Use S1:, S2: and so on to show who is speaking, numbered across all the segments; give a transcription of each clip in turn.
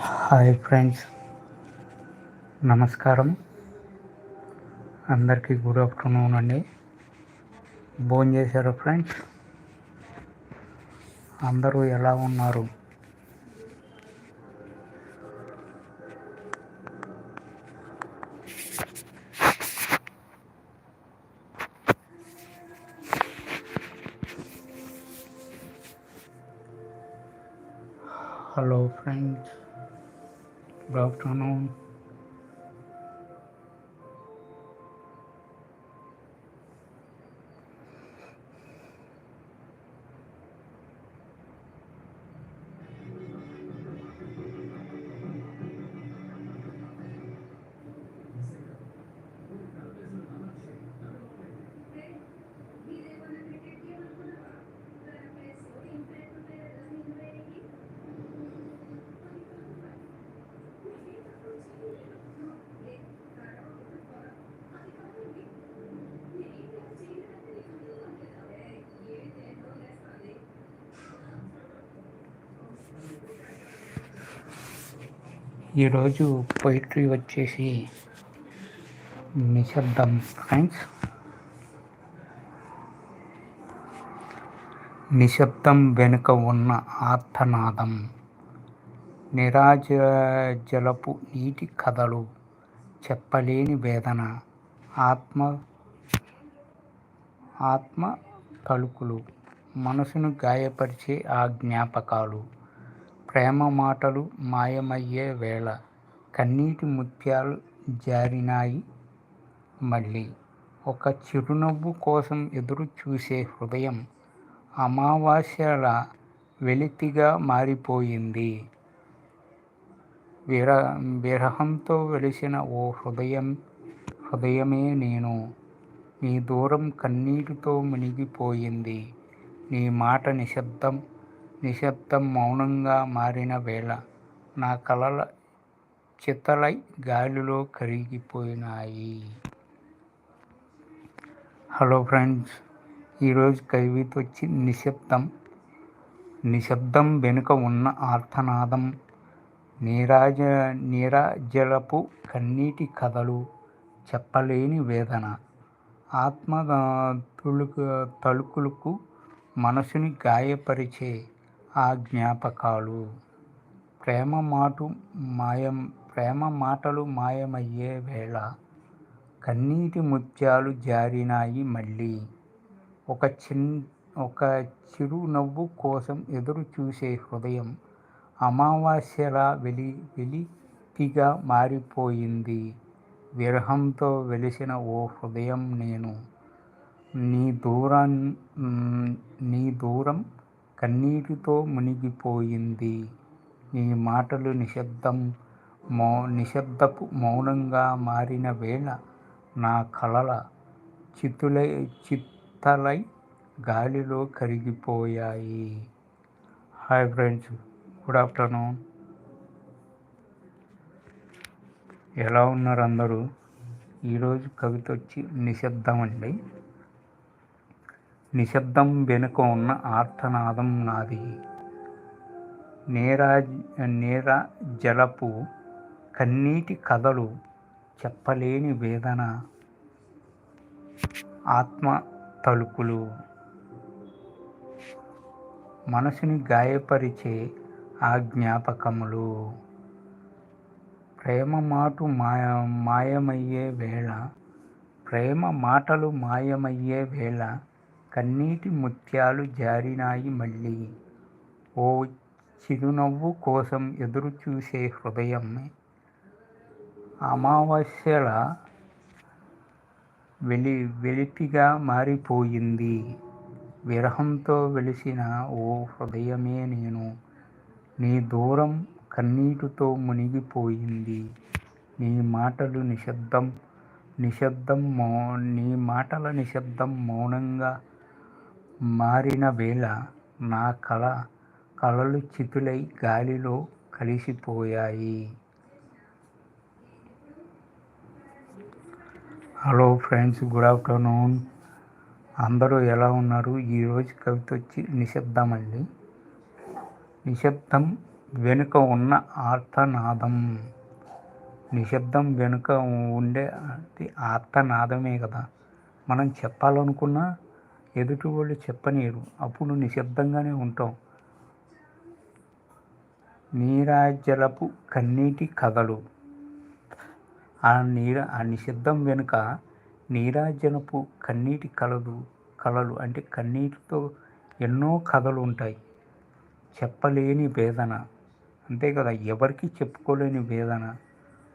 S1: Hi friends. నమస్కారం. అందరికీ good afternoon అండి. భోజనం చేశారు ఫ్రెండ్స్? అందరూ ఎలా ఉన్నారు? హలో ఫ్రెండ్స్ గుడ్ ఆఫ్టర్నూన్ ఈరోజు పొయిట్రీ వచ్చేసి నిశ్శబ్దం ఫ్రెండ్స్ నిశ్శబ్దం వెనుక ఉన్న ఆర్తనాదం నిరాజలపు నీటి కథలు చెప్పలేని వేదన ఆత్మ ఆత్మ తలుకులు మనసును గాయపరిచే ఆ జ్ఞాపకాలు. ప్రేమ మాటలు మాయమయ్యే వేళ కన్నీటి ముత్యాలు జారినాయి మళ్ళీ. ఒక చిరునవ్వు కోసం ఎదురు చూసే హృదయం అమావాస్యల వెలితిగా మారిపోయింది. విర విరహంతో వెలిసిన ఓ హృదయం హృదయమే నేను. నీ దూరం కన్నీటితో మునిగిపోయింది. నీ మాట నిశ్శబ్దం నిశ్శబ్దం మౌనంగా మారిన వేళ నా కలల చితలై గాలిలో కరిగిపోయినాయి. హలో ఫ్రెండ్స్ ఈరోజు కవిత వచ్చి నిశ్శబ్దం. నిశ్శబ్దం వెనుక ఉన్న ఆర్తనాదం నీరాజ నీరాజలపు కన్నీటి కథలు చెప్పలేని వేదన. ఆత్మ తులుకు తలుకులకు మనసుని గాయపరిచే ఆ జ్ఞాపకాలు ప్రేమ మాటు మాయం ప్రేమ మాటలు మాయమయ్యే వేళ కన్నీటి ముత్యాలు జారినాయి మళ్ళీ. ఒక చిన్ ఒక చిరునవ్వు కోసం ఎదురు చూసే హృదయం అమావాస్యలా వెలి వెలితిగా మారిపోయింది. విరహంతో వెలిసిన ఓ హృదయం నేను. నీ దూరం నీ దూరం కన్నీటితో మునిగిపోయింది. నీ మాటలు నిశ్శబ్దం మౌ నిశ్శబ్దపు మౌనంగా మారిన వేళ నా కలల చిత్తులై చిత్తలై గాలిలో కరిగిపోయాయి. Hi friends good afternoon. ఎలా ఉన్నారు అందరూ? ఈరోజు కవిత వచ్చి నిశ్శబ్దం అండి నిశ్శబ్దం వెనుక ఉన్న ఆర్తనాదం నాది. నేరా నేర జలపు కన్నీటి కథలు చెప్పలేని వేదన. ఆత్మ తలుపులు మనసుని గాయపరిచే ఆ జ్ఞాపకములు ప్రేమ మాటు మాయ మాయమయ్యే వేళ ప్రేమ మాటలు మాయమయ్యే వేళ కన్నీటి ముత్యాలు జారినాయి మళ్ళీ. ఓ చిరునవ్వు కోసం ఎదురు చూసే హృదయం. అమావాస్యల వెలి వెలితిగా మారిపోయింది. విరహంతో వెలిసిన ఓ హృదయమే నేను. నీ దూరం కన్నీటితో మునిగిపోయింది. నీ మాటలు నిశ్శబ్దం నిశ్శబ్దం మౌ నీ మాటల నిశ్శబ్దం మౌనంగా మారిన వేళ నా కళ కళలు చితులై గాలిలో కలిసిపోయాయి. Hello friends good afternoon. అందరూ ఎలా ఉన్నారు? ఈరోజు కవిత వచ్చి నిశ్శబ్దం అండి. నిశ్శబ్దం వెనుక ఉన్న ఆర్తనాదం. నిశ్శబ్దం వెనుక ఉండే అది ఆర్తనాదమే కదా. మనం చెప్పాలనుకున్నా ఎదుటి వాళ్ళు చెప్పనీరు. అప్పుడు నిశ్శబ్దంగానే ఉంటాం. నీరాజలపు కన్నీటి కథలు. ఆ నీర ఆ నిశ్శబ్దం వెనుక నీరాజనపు కన్నీటి కళలు కళలు అంటే కన్నీటితో ఎన్నో కథలు ఉంటాయి. చెప్పలేని వేదన. అంతే కదా ఎవరికి చెప్పుకోలేని వేదన.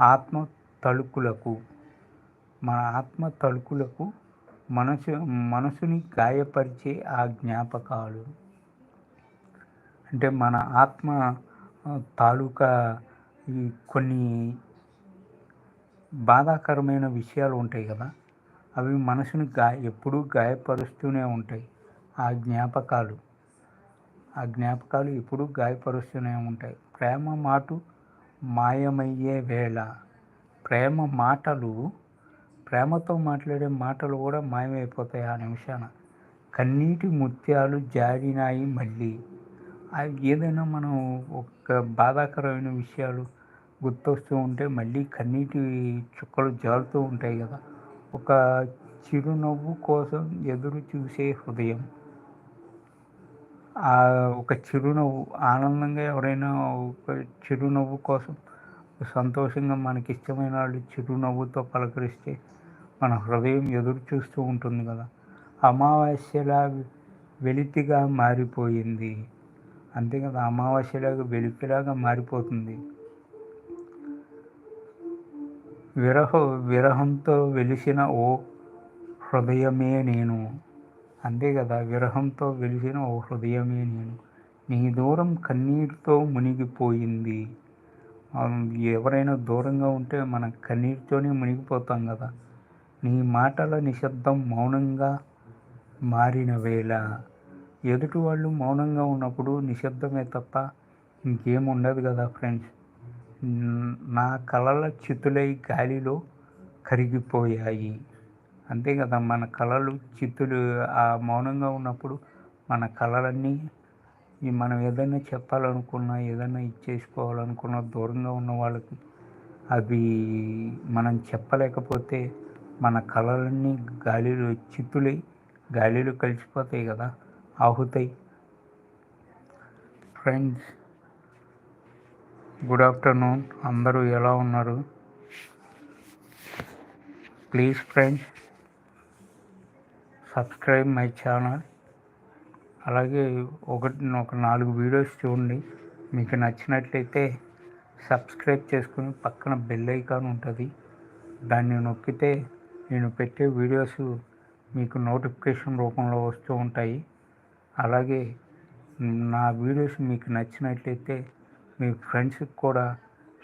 S1: ఆత్మ తలుకులకు మన ఆత్మ తలుకులకు మనసు మనసుని గాయపరిచే ఆ జ్ఞాపకాలు. అంటే మన ఆత్మ తాలూకా ఈ కొన్ని బాధాకరమైన విషయాలు ఉంటాయి కదా. అవి మనసుని గా ఎప్పుడూ గాయపరుస్తూనే ఉంటాయి. ఆ జ్ఞాపకాలు. ఆ జ్ఞాపకాలు ఎప్పుడూ గాయపరుస్తూనే ఉంటాయి. ప్రేమ మాటు మాయమయ్యే వేళ. ప్రేమ మాటలు ప్రేమతో మాట్లాడే మాటలు కూడా మాయమైపోతాయి ఆ నిమిషాన. కన్నీటి ముత్యాలు జారినాయి మళ్ళీ. అవి ఏదైనా మనం ఒక బాధాకరమైన విషయాలు గుర్తొస్తూ ఉంటే మళ్ళీ కన్నీటి చుక్కలు జారుతూ ఉంటాయి కదా. ఒక చిరునవ్వు కోసం ఎదురు చూసే హృదయం. ఆ ఒక చిరునవ్వు ఆనందంగా ఎవరైనా ఒక చిరునవ్వు కోసం సంతోషంగా మనకి ఇష్టమైన వాళ్ళు చిరునవ్వుతో పలకరిస్తే మన హృదయం ఎదురు చూస్తూ ఉంటుంది కదా. అమావాస్యలా వెలితిగా మారిపోయింది. అంతే కదా అమావాస్యలాగా వెలితిలాగా మారిపోతుంది. విరహ విరహంతో వెలిసిన ఓ హృదయమే నేను. అంతే కదా విరహంతో వెలిసిన ఓ హృదయమే నేను. నీ దూరం కన్నీటితో మునిగిపోయింది. ఎవరైనా దూరంగా ఉంటే మనం కన్నీటితోనే మునిగిపోతాం కదా. నీ మాటల నిశ్శబ్దం మౌనంగా మారిన వేళ. ఎదుటి వాళ్ళు మౌనంగా ఉన్నప్పుడు నిశ్శబ్దమే తప్ప ఇంకేం ఉండదు కదా ఫ్రెండ్స్. నా కళల చితులై గాలిలో కరిగిపోయాయి. అంతే కదా మన కళలు చిత్తులు ఆ మౌనంగా ఉన్నప్పుడు మన కళలన్నీ మనం ఏదైనా చెప్పాలనుకున్నా ఏదైనా ఇచ్చేసుకోవాలనుకున్నా దూరంగా ఉన్న వాళ్ళకి అవి మనం చెప్పలేకపోతే మన కళలన్నీ గాలిలో చిత్తులై గాలిలో కలిసిపోతాయి కదా ఆహుతాయి. ఫ్రెండ్స్ గుడ్ ఆఫ్టర్నూన్ అందరూ ఎలా ఉన్నారు? Please friends subscribe my channel అలాగే ఒకటి ఒక నాలుగు వీడియోస్ చూడండి. మీకు నచ్చినట్లయితే సబ్స్క్రైబ్ చేసుకుని పక్కన బెల్ ఐకాన్ ఉంటుంది. దాన్ని నొక్కితే నేను పెట్టే వీడియోస్ మీకు నోటిఫికేషన్ రూపంలో వస్తూ ఉంటాయి. అలాగే నా వీడియోస్ మీకు నచ్చినట్లయితే మీ ఫ్రెండ్స్కి కూడా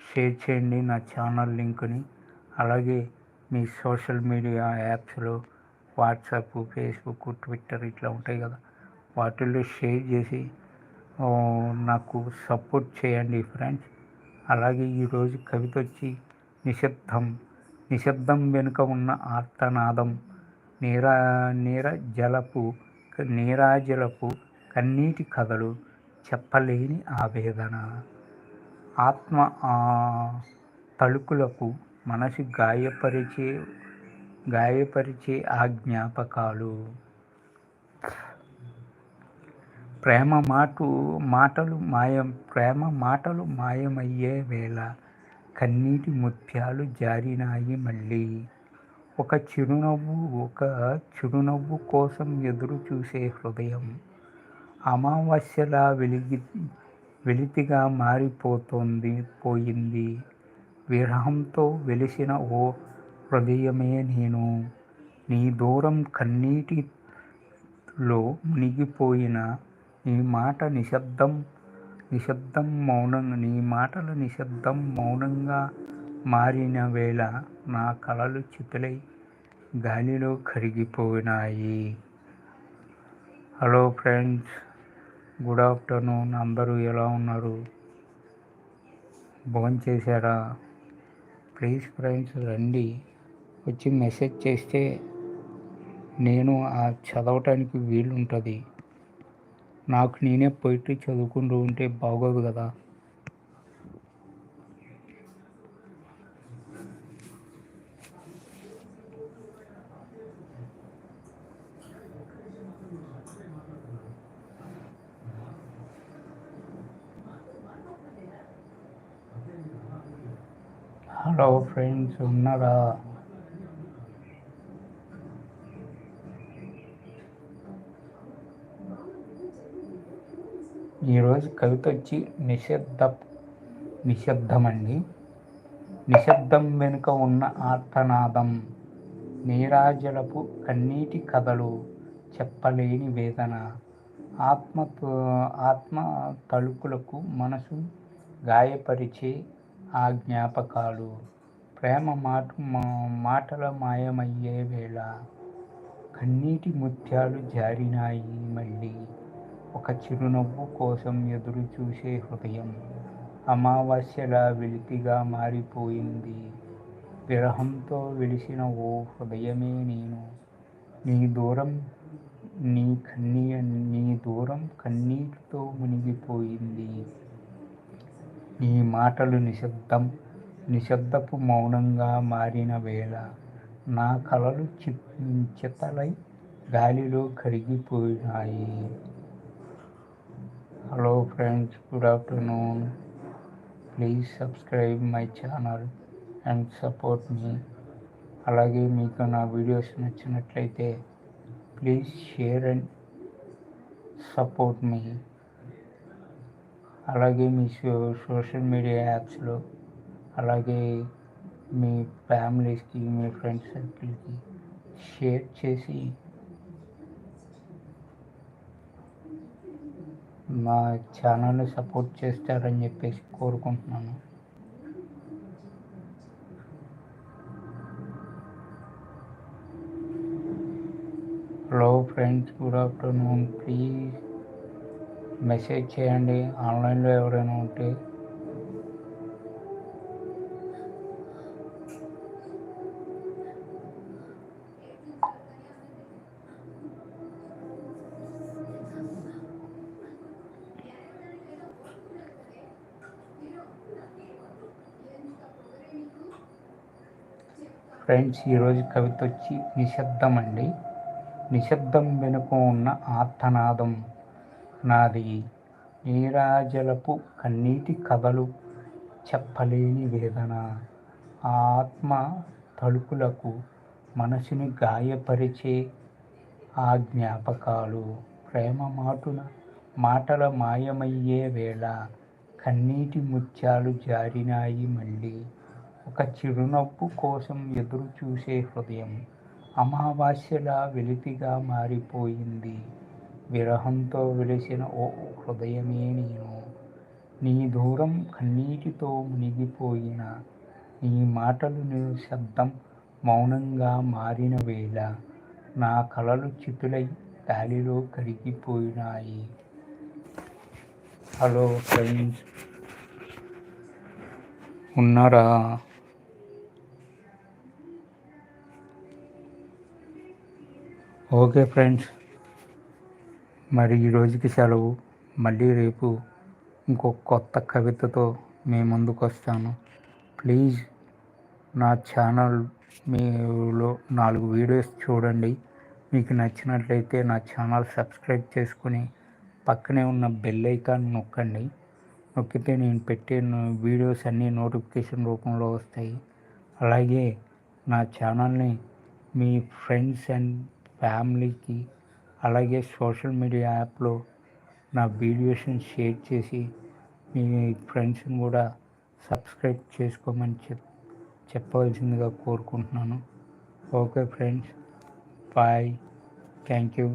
S1: షేర్ చేయండి నా ఛానల్ లింక్ని. అలాగే మీ సోషల్ మీడియా యాప్స్లో వాట్సాప్ ఫేస్బుక్ ట్విట్టర్ ఇట్లా ఉంటాయి కదా. వాటిల్లో షేర్ చేసి నాకు సపోర్ట్ చేయండి ఫ్రెండ్స్. అలాగే ఈరోజు కవిత వచ్చి నిశ్శబ్దం నిశ్శబ్దం వెనుక ఉన్న ఆర్తనాదం. నీరా నీర జలపు నీరాజలపు కన్నీటి కథలు చెప్పలేని ఆవేదన. ఆత్మ తలుకులకు మనసు గాయపరిచే గాయపరిచే ఆ జ్ఞాపకాలు ప్రేమ మాటు మాటలు మాయం ప్రేమ మాటలు మాయమయ్యే వేళ కన్నీటి ముత్యాలు జారినాయి మళ్ళీ. ఒక చిరునవ్వు ఒక చిరునవ్వు కోసం ఎదురు చూసే హృదయం అమావాస్యలా వెలిగి వెలితిగా మారిపోతోంది పోయింది. విరహంతో వెలిసిన ఓ హృదయమే నేను. నీ దూరం కన్నీటిలో మునిగిపోయిన నీ మాట నిశ్శబ్దం నిశ్శబ్దం మౌనంగా నీ మాటలు నిశ్శబ్దం మౌనంగా మారిన వేళ నా కళలు చితులై గాలిలో కరిగిపోయినాయి. Hello friends good afternoon. అందరూ ఎలా ఉన్నారు? భోజనం చేశారా? ప్లీజ్ ఫ్రెండ్స్ రండి. వచ్చి మెసేజ్ చేస్తే నేను ఆ చదవటానికి వీలుంటుంది. నాకు నేనే పోయిట్రీ చదువుకుంటూ ఉంటే బాగోదు కదా. హలో ఫ్రెండ్స్ ఉన్నారా? ఈరోజు కవిత వచ్చి నిశ్శబ్ద నిశ్శబ్దం అండి నిశ్శబ్దం వెనుక ఉన్న ఆర్తనాదం నీరాజలపు కన్నీటి కథలు చెప్పలేని వేదన. ఆత్మ ఆత్మ తలుపులకు మనసు గాయపరిచే ఆ జ్ఞాపకాలు. ప్రేమ మాట మాటల మాయమయ్యే వేళ కన్నీటి ముత్యాలు జారినాయి మళ్ళీ. ఒక చిరునవ్వు కోసం ఎదురు చూసే హృదయం అమావాస్యలా వెలితిగా మారిపోయింది. విరహంతో వెలిసిన ఓ హృదయమే నేను. నీ దూరం నీ కన్నీ నీ దూరం కన్నీటితో మునిగిపోయింది. నీ మాటలు నిశ్శబ్దం నిశ్శబ్దపు మౌనంగా మారిన వేళ నా కలలు చి చిత్తలై గాలిలో కరిగిపోయినాయి. Hello friends good afternoon please subscribe my channel and support మీ అలాగే మీకు నా వీడియోస్ నచ్చినట్లయితే ప్లీజ్ షేర్ అండ్ సపోర్ట్ మీ అలాగే మీ సోషల్ మీడియా యాప్స్లో అలాగే మీ ఫ్యామిలీస్కి మీ ఫ్రెండ్స్ సర్కిల్కి షేర్ చేసి మా ఛానల్ని సపోర్ట్ చేస్తారని చెప్పేసి కోరుకుంటున్నాను. Hello friends good afternoon please message చేయండి. ఆన్లైన్లో ఎవరైనా ఉంటే ఫ్రెండ్స్ ఈరోజు కవిత వచ్చి నిశ్శబ్దం అండి నిశ్శబ్దం వెనుక ఉన్న ఆర్తనాదం నాది. నీరాజలపు కన్నీటి కథలు చెప్పలేని వేదన. ఆత్మ తలుపులకు మనసుని గాయపరిచే ఆ జ్ఞాపకాలు. ప్రేమ మాటున మాటల మాయమయ్యే వేళ కన్నీటి ముత్యాలు జారినాయి మళ్ళీ. ఒక చిరునవ్వు కోసం ఎదురు చూసే హృదయం అమావాస్యలా వెలితిగా మారిపోయింది. విరహంతో వెలిసిన ఓ హృదయమే నేను. నీ దూరం కన్నీటితో మునిగిపోయిన నీ మాటలు శబ్దం మౌనంగా మారిన వేళ నా కలలు చితులై గాలిలో కరిగిపోయినాయి. హలో ఫ్రెండ్స్ ఉన్నారా? Okay friends. మరి ఈ రోజుకి సెలవు. మళ్ళీ రేపు ఇంకో కొత్త కవితతో మీ ముందుకు వస్తాను. ప్లీజ్ నా ఛానల్ మీలో నాలుగు వీడియోస్ చూడండి. మీకు నచ్చినట్లయితే నా ఛానల్ సబ్స్క్రైబ్ చేసుకుని పక్కనే ఉన్న బెల్ ఐకాన్ నొక్కండి. నొక్కితే నేను పెట్టే వీడియోస్ అన్నీ నోటిఫికేషన్ రూపంలో వస్తాయి. అలాగే నా ఛానల్ని మీ ఫ్రెండ్స్ అండ్ ఫ్యామిలీకి అలాగే సోషల్ మీడియా యాప్లో నా వీడియోస్ని షేర్ చేసి మీ ఫ్రెండ్స్ని కూడా సబ్స్క్రైబ్ చేసుకోమని చెప్ చెప్పవలసిందిగా కోరుకుంటున్నాను. Okay friends bye. Thank you.